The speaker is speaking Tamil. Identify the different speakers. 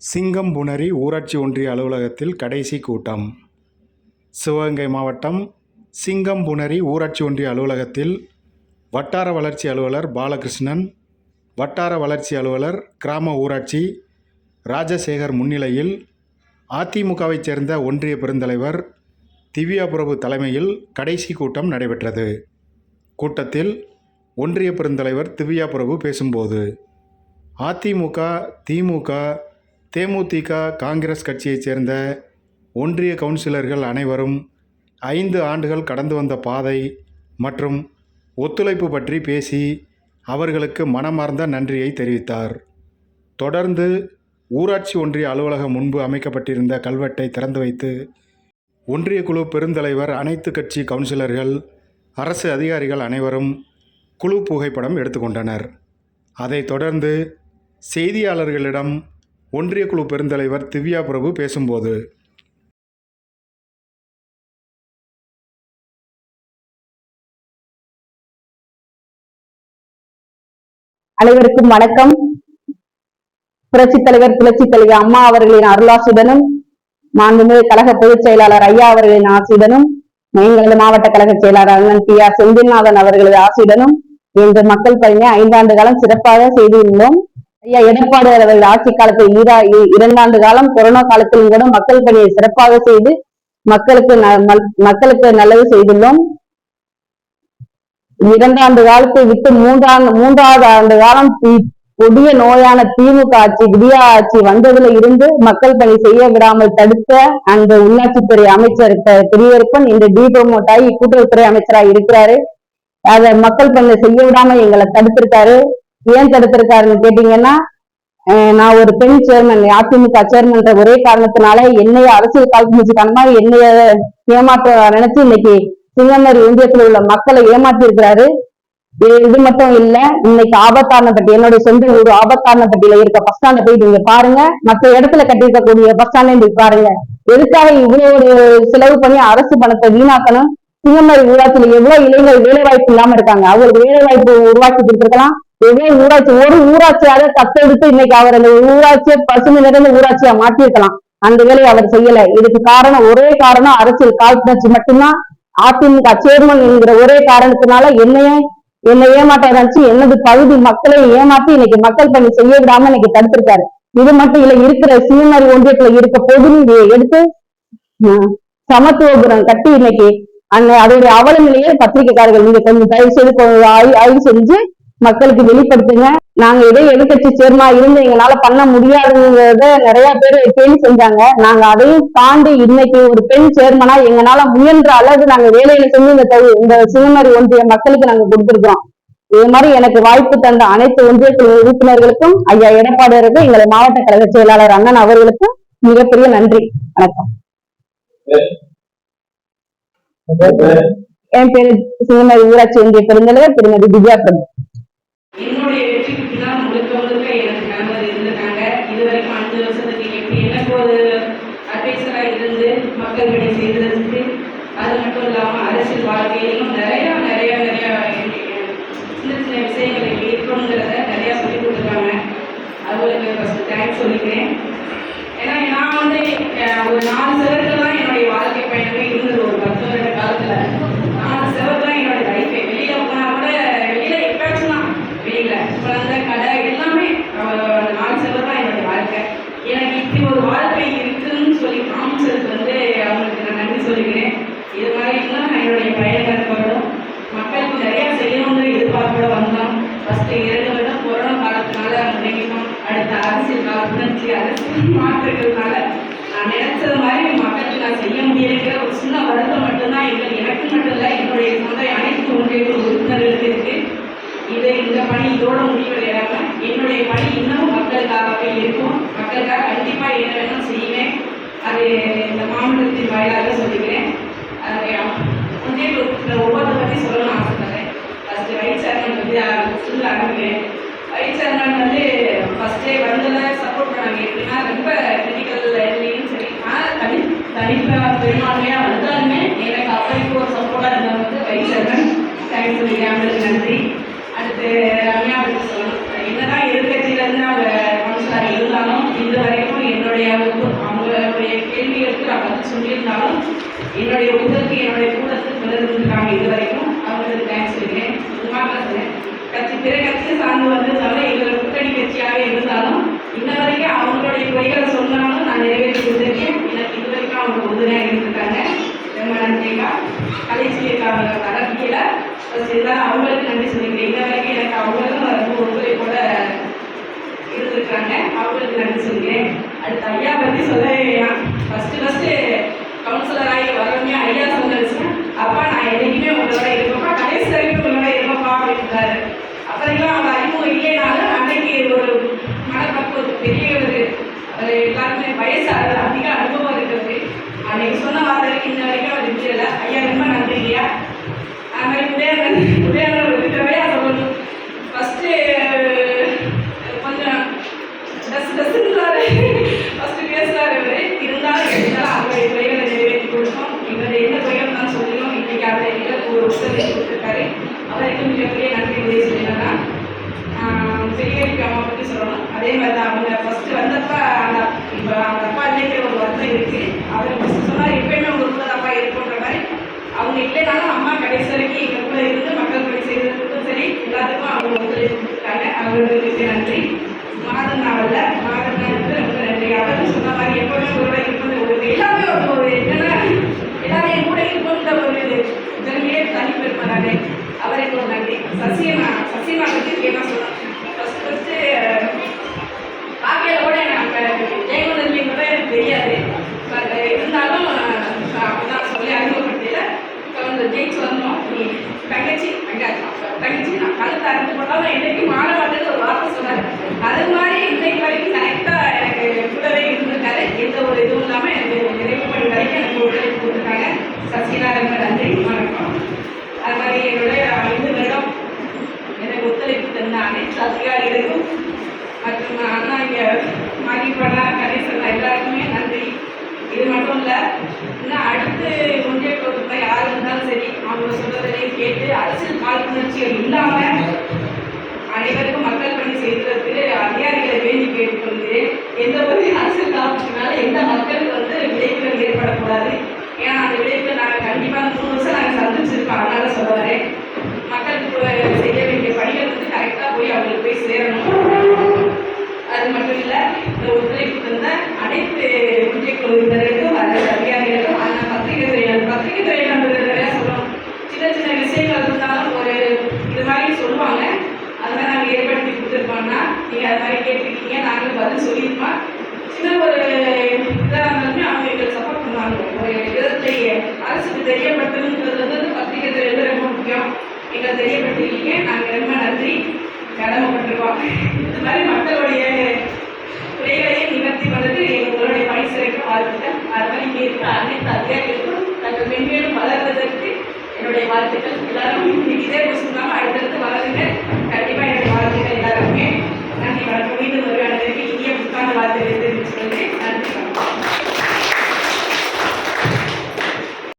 Speaker 1: சிங்கம்புணரி ஊராட்சி ஒன்றிய அலுவலகத்தில் கடைசி கூட்டம். சிவகங்கை மாவட்டம் சிங்கம்புணரி ஊராட்சி ஒன்றிய அலுவலகத்தில் வட்டார வளர்ச்சி அலுவலர் பாலகிருஷ்ணன் வட்டார வளர்ச்சி அலுவலர் கிராம ஊராட்சி ராஜசேகர் முன்னிலையில் அதிமுகவைச் சேர்ந்த ஒன்றிய பெருந்தலைவர் திவ்யா பிரபு தலைமையில் கடைசி கூட்டம் நடைபெற்றது. கூட்டத்தில் ஒன்றிய பெருந்தலைவர் திவ்யா பிரபு பேசும்போது அதிமுக திமுக தேமுதிக காங்கிரஸ் கட்சியைச் சேர்ந்த ஒன்றிய கவுன்சிலர்கள் அனைவரும் ஐந்து ஆண்டுகள் கடந்து வந்த பாதை மற்றும் ஒத்துழைப்பு பற்றி பேசி அவர்களுக்கு மனமார்ந்த நன்றியை தெரிவித்தார். தொடர்ந்து ஊராட்சி ஒன்றிய அலுவலகம் முன்பு அமைக்கப்பட்டிருந்த கல்வெட்டை திறந்து வைத்து ஒன்றிய குழு பெருந்தலைவர் அனைத்து கட்சி கவுன்சிலர்கள் அரசு அதிகாரிகள் அனைவரும் குழு புகைப்படம் எடுத்துக்கொண்டனர் அதைத் தொடர்ந்து செய்தியாளர்களிடம் ஒன்றிய குழு பெருந்தலைவர் திவ்யா பிரபு பேசும்போது
Speaker 2: அனைவருக்கும் வணக்கம். புரட்சி தலைவர் புரட்சி தலைவி அம்மா அவர்களின் அருளாசுடனும் மாண்புமிகு கழக பொதுச் செயலாளர் ஐயா அவர்களின் ஆசியுடனும் எங்களது மாவட்ட கழக செயலாளர் அண்ணன் டி ஆர் செந்தில்நாதன் அவர்களது ஆசியுடனும் இன்று மக்கள் பணியை ஐந்தாண்டு காலம் சிறப்பாக செய்திருந்தோம். ஐயா எடப்பாடி அவர்கள் ஆட்சி காலத்தில் ஈரா- இரண்டாண்டு காலம் கொரோனா காலத்திலும் கூட மக்கள் பணியை சிறப்பாக செய்து மக்களுக்கு மக்களுக்கு நல்லது செய்துள்ளோம். இரண்டாண்டு காலத்தை விட்டு மூன்றாண்டு மூன்றாவது ஆண்டு காலம் கொடிய நோயான திமுக ஆட்சி விடியா ஆட்சி வந்ததுல இருந்து மக்கள் பணி செய்ய விடாமல் தடுத்த அந்த உள்ளாட்சித்துறை அமைச்சர் த- பெரியவருப்பன் இந்த டிப்ரோமோட் ஆகி கூட்டுறவுத்துறை அமைச்சராக இருக்கிறாரு. அத மக்கள் பணியை செய்ய விடாம எங்களை தடுத்திருக்காரு. ஏன் தடுத்திருக்காருன்னு கேட்டீங்கன்னா நான் ஒரு பெண் சேர்மன் அதிமுக சேர்மன்ற ஒரே காரணத்தினால என்னைய அரசியல் காழ்ப்புணர்ச்சி காரணமா என்னைய ஏமாற்ற நினைச்சு இன்னைக்கு சிங்கமரி இந்தியத்துல உள்ள மக்களை ஏமாத்தி இருக்கிறாரு இது மட்டும் இல்ல இன்னைக்கு ஆபத்தானப்பட்டி என்னுடைய சொந்த ஊர் ஆபத்தானப்பட்டியில இருக்க பஸ் ஸ்டாண்ட போய் நீங்க பாருங்க. மற்ற இடத்துல கட்டியிருக்கக்கூடிய பஸ் ஸ்டாண்ட் நீங்க பாருங்க. எதுக்காக இவ்வளவு ஒரு செலவு பண்ணி அரசு பணத்தை வீணாக்கணும்? சிங்கமரி ஊராட்சியில எவ்வளவு இளைஞர்கள் வேலை வாய்ப்பு இல்லாம இருக்காங்க. அவங்களுக்கு வேலை வாய்ப்பு உருவாக்கி கொடுத்துருக்கலாம். எவ்வளவு ஊராட்சி ஒரு ஊராட்சியாக தத்தெடுத்து இன்னைக்கு அவர் அந்த ஊராட்சியை பசுமை நிறைந்த ஊராட்சியா மாற்றிருக்கலாம் அந்த வேலையை அவர் செய்யல. இதுக்கு காரணம் ஒரே காரணம் அரசியல் காழ்ப்புணர்ச்சி மட்டும்தான். அதிமுக சேர்மன் என்கிற ஒரே காரணத்தினால என்னையே என்னை ஏமாற்ற நினைச்சு எனது பகுதி மக்களை ஏமாத்தி இன்னைக்கு மக்கள் பணி செய்ய விடாம இன்னைக்கு தடுத்திருக்காரு. இது மட்டும் இல்ல இருக்கிற சீனரி ஒன்றியத்துல இருக்க பொதுநிதியை எடுத்து ஆஹ், சமத்துவபுரம் கட்டி இன்னைக்கு அந்த அதோடைய அவல நிலையை பத்திரிகைக்காரர்கள் நீங்க கொஞ்சம் தயவு செய்து ஆய்வு செஞ்சு மக்களுக்கு வெளிப்படுத்துங்க. நாங்க இதே எதிர்கட்சி சேர்மா இருந்து எங்களால பண்ண முடியாதுங்கிறத நிறைய பேர் கேள்வி செஞ்சாங்க. நாங்க அதையும் தாண்டி இன்னைக்கு ஒரு பெண் சேர்மனா எங்களால முயன்ற அளவு நாங்க வேலையில செஞ்சு இந்த தொகு- இந்த சிவமரி ஒன்றிய மக்களுக்கு நாங்க கொடுத்துருக்கோம் இது மாதிரி எனக்கு வாய்ப்பு தந்த அனைத்து ஒன்றிய குழு உறுப்பினர்களுக்கும் ஐயா எடப்பாடியருக்கும் எங்களை மாவட்ட கழக செயலாளர் அண்ணன் அவர்களுக்கும் மிகப்பெரிய நன்றி. வணக்கம். என் பேரு சிவமரி ஊராட்சி ஒன்றிய பெருந்தலைவர் திருமதி திவ்யா பிரபு.
Speaker 3: என்னுடைய வெற்றிக்கு தான் முழுக்க முழுக்க எனக்கு நண்பர் இருந்திருக்காங்க. இது வரைக்கும் அஞ்சு வருஷத்துக்கு எப்படி எனக்கு ஒரு அட்வைசரா இருந்து மக்கள் பணி செய்ததற்கு அது மட்டும் இல்லாம அரசியல் வாழ்க்கையிலும் நிறைய நிறைய நிறைய சின்ன சின்ன விஷயங்களை இருக்கணுங்கிறத நிறைய சொல்லி கொடுத்துருக்காங்க. அவங்களுக்கு ஃபர்ஸ்ட் தேங்க்ஸ் சொல்லிக்கிறேன் ஏன்னா நான் வந்து அஹ், ஒரு நாலு செவத்துல தான் என்னுடைய வாழ்க்கை பயணமே இருந்தது ஒரு பத்து வருட காலத்துல நாலு செவத்துல தான் என்னோட லைஃபே வெளியில போனா கூட வெளியில எப்பயாச்சும் தான் வெளியில குழந்தை கடை எல்லாமே அஹ், அந்த நாலு செவல் தான் என்னோட வாழ்க்கை எனக்கு இப்படி ஒரு வாழ்க்கை இருக்குன்னு சொல்லி காமிச்சதுக்கு வந்து அவங்களுக்கு நான் நன்றி சொல்லிக்கிறேன் இது மாதிரி இன்னும் நான் என்னுடைய பயணங்கள் போகிறோம் மக்களுக்கு நிறைய செய்யணுங்கிற எதிர்பார்ப்போட வந்தோம் ஃபர்ஸ்ட் இரண்டு வருடம் கொரோனா காலத்தினால முடங்கிட்டோம் அடுத்த அரசியல் காலப்புணர்ச்சி அரசியல் மாற்றங்கள்னால நான் நினைச்சது மாதிரி மக்களுக்கு நான் செய்ய முடியலைங்கிற ஒரு சின்ன வருத்தம் மட்டும்தான் எங்கள் எனக்கு மட்டும் இல்லை என்னுடைய சொந்த அனைத்து ஒன்றிய உறுப்பினர்களுக்கு இருக்கு. இது இந்த பணி இதோட முடிவடையாமல் என்னுடைய பணி இன்னமும் மக்களுக்காகவே இருக்கும். மக்களுக்காக கண்டிப்பாக என்ன வேணும் செய்வேன். அது இந்த மாவட்டத்தின் வாயிலாக சொல்லிக்கிறேன். அது ஒன்றிய குழுவில் ஒவ்வொருத்தரை பற்றி சொல்லணும்னு ஆசைப்படுறேன். ஃபஸ்ட்டு வைஸ் சேர்மன் பற்றி சொல்ல ஆரம்பிக்கிறேன் வைஸ் சேர்மன் வந்து ஃபஸ்ட்டே வந்ததை சப்போர்ட் பண்ணாங்க. எப்படின்னா ரொம்ப கிரிட்டிக்கல் இல்லைன்னு சரி ஆனால் தனி தனிப்பா பெரும்பான்மையாக வந்தாலுமே எனக்கு அப்பைக்கு ஒரு சப்போர்ட்டாக இருந்தவங்க வந்து வைஸ் சேர்மன் தேங்க்ஸ் சொல்லிக்கிறேன் அவங்களுக்கு நன்றி. அடுத்து ரம்யா பற்றி சொல்லணும். என்னதான் எதிர்கட்சியிலேருந்து அவங்க கவுன்சிலர் இருந்தாலும் இது வரைக்கும் என்னுடைய அவங்களுடைய கேள்விகளுக்கு நான் வந்து சொல்லியிருந்தாலும் என்னுடைய உதவிக்கு என்னுடைய கூடத்துக்கு பிறந்திருக்காங்க இது வரைக்கும். அவங்களுக்கு தேங்க்ஸ் சொல்கிறேன். சும்மா சொல்றேன் கட்சி பிற கட்சியை சார்ந்து வந்து இருந்தாலும் அவங்களுக்கு நன்றி சொல்லிக்கிறேன் இன்ன வரைக்கும் எனக்கு அவங்களும் ரொம்ப ஒத்துழைப்போட இருந்திருக்காங்க அவங்களுக்கு நன்றி சொல்கிறேன். அடுத்து ஐயா பற்றி சொல்ல ஃபஸ்ட்டு ஃபஸ்ட்டு கவுன்சிலர் ஆகி வரமே ஐயா சொன்ன அப்பா நான் என்னைக்குமே உங்களோட இருப்பேன்ப்பா. கடைசி வரைக்கும் உங்களோட இருப்பேன்ப்பா அப்படின்றாரு அப்புறம் அவங்க அறிமுகம் இல்லைனாலும் அன்னைக்கு ஒரு மனப்பக்குவம் பெரிய ஒரு எல்லாருக்குமே வயசு அதிக அனுபவம் இருக்கிறது. அன்னைக்கு சொன்ன வார்த்தைக்கு இன்ன வரைக்கும் அவர் இருந்ததில்ல ஐயா ரொம்ப நன்றி ஐயா அது மாதிரி உதயநகர் அவர்களுக்கு நன்றி மாதம் நாவல்ல மாதம் நாளுக்கு ரொம்ப நன்றி. அதாவது சொன்ன மாதிரி எப்பவுமே கூட இருப்பது ஒரு எல்லாமே ஒரு ஒரு என்னன்னா எல்லாமே என் கூட இருப்போன்ற ஒரு ஜனங்களே தனி பெருமாறாரு அவருக்கு ஒரு நன்றி. சசியமா சசியமா பற்றி என்ன சொல்லணும் ஃபஸ்ட்டு ஃபஸ்ட்டு ஆகையில கூட எனக்கு ஜெயகுந்தன் கூட எனக்கு தெரியாது. பட் இருந்தாலும் அப்படிதான் சொல்லி அறிமுகப்படுத்தல கொஞ்சம் ஜெயிச்சு வரணும் நீ தங்கச்சி தங்கச்சி நான் கழுத்து அறுத்து போட்டாலும் என்னைக்கு மாற அது மாதிரி இன்னைக்கு வரைக்கும் கரெக்டாக எனக்கு கூடவே இருந்திருக்காரு. எந்த ஒரு இதுவும் இல்லாமல் எனக்கு நிறைவு பண்ணி வரைக்கும் எனக்கு ஒத்துழைப்பு கொடுத்துருக்காங்க. சசிகலா ரொம்ப நன்றி. வணக்கம். அது மாதிரி என்னுடைய ஐந்து வருடம் எனக்கு ஒத்துழைப்பு தந்த அனைத்து அதிகாரிகளுக்கும் மற்றும் அண்ணா இங்கே மணிப்பண்ணா கணேசன் எல்லாருக்குமே நன்றி. இது மட்டும் இல்லை இன்னும் அடுத்து ஒன்றிய கொடுத்த யார் இருந்தாலும் சரி அவங்க சொல்றதையும் கேட்டு அரசியல் காழ்ப்புணர்ச்சிகள் இல்லாமல் அனைவருக்கும் வேண்டி கேட்டுக்கொள்கிறேன். எந்த ஒரு அரசியல் காலத்துக்குனால அரசுக்கு தெரியப்படுத்தணுங்கிறது வந்து பத்திரிகை வந்து ரொம்ப முக்கியம். எங்களை தெரியப்படுத்திருக்கீங்க நாங்கள் ரொம்ப நன்றி. கடமைப்பட்டிருக்கோம். இந்த மாதிரி மக்களுடைய குறைகளையே நிவர்த்தி பண்ணுறது எங்களுடைய பணி சிறக்க வாழ்த்துக்கள் அதுமாதிரி இங்கே இருக்கிற அனைத்து அதிகாரிகளுக்கும் நாங்கள் மென்மேலும் வளர்வதற்கு என்னுடைய வாழ்த்துக்கள். எல்லாரும் இன்னைக்கு இதே பேசுனாலும் அடுத்தடுத்து வளருங்க. கண்டிப்பாக என்னுடைய வாழ்த்துக்கள் எல்லாருமே நன்றி வணக்கம். மீண்டும் வருவாங்க இனிய புத்தாண்டு வாழ்த்துக்களை தெரிவிச்சுக்கொண்டு